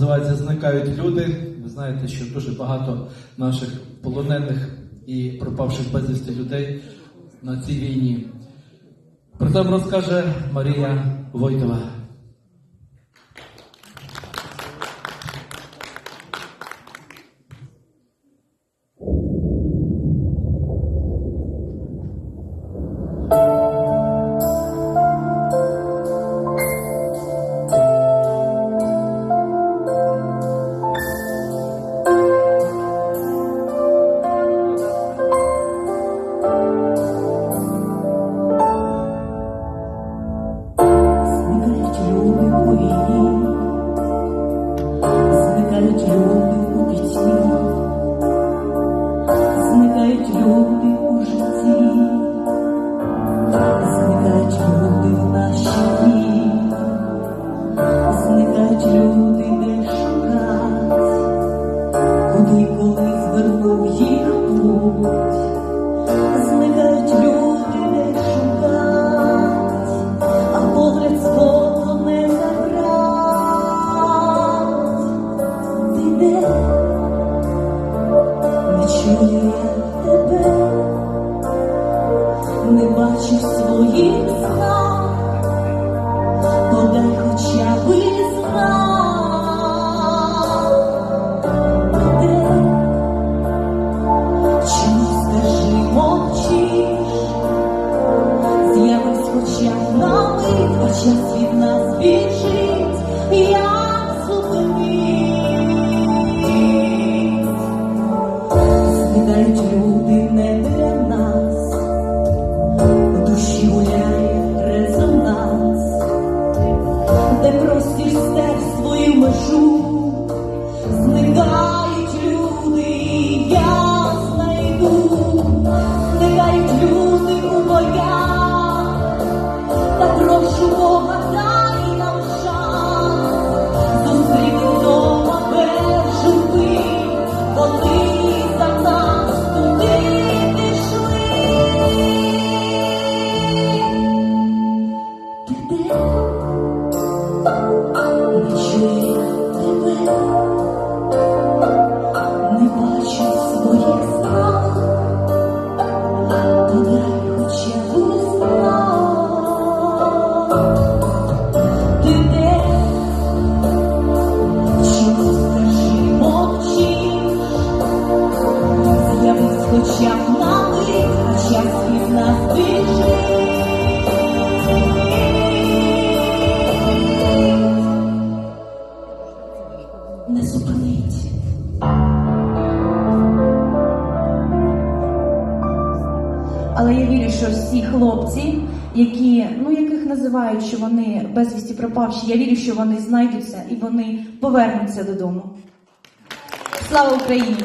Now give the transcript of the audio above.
Називається Зникають люди. Ви знаєте, що дуже багато наших полонених і пропавших безвісти людей на цій війні. Про це розкаже Марія Войтова. Куди коли звернув їх путь, зникають люди, шукать а погляд не забрать. Ти не тебе, на мить, а час нас біжить, як зупинить. Зникають люди не для нас, у душі гуляє резонанс, де простір стер свою межу, Але я вірю, що всі хлопці, ну яких називають, що вони безвісті пропавші, я вірю, що вони знайдуться і вони повернуться додому. Слава Україні!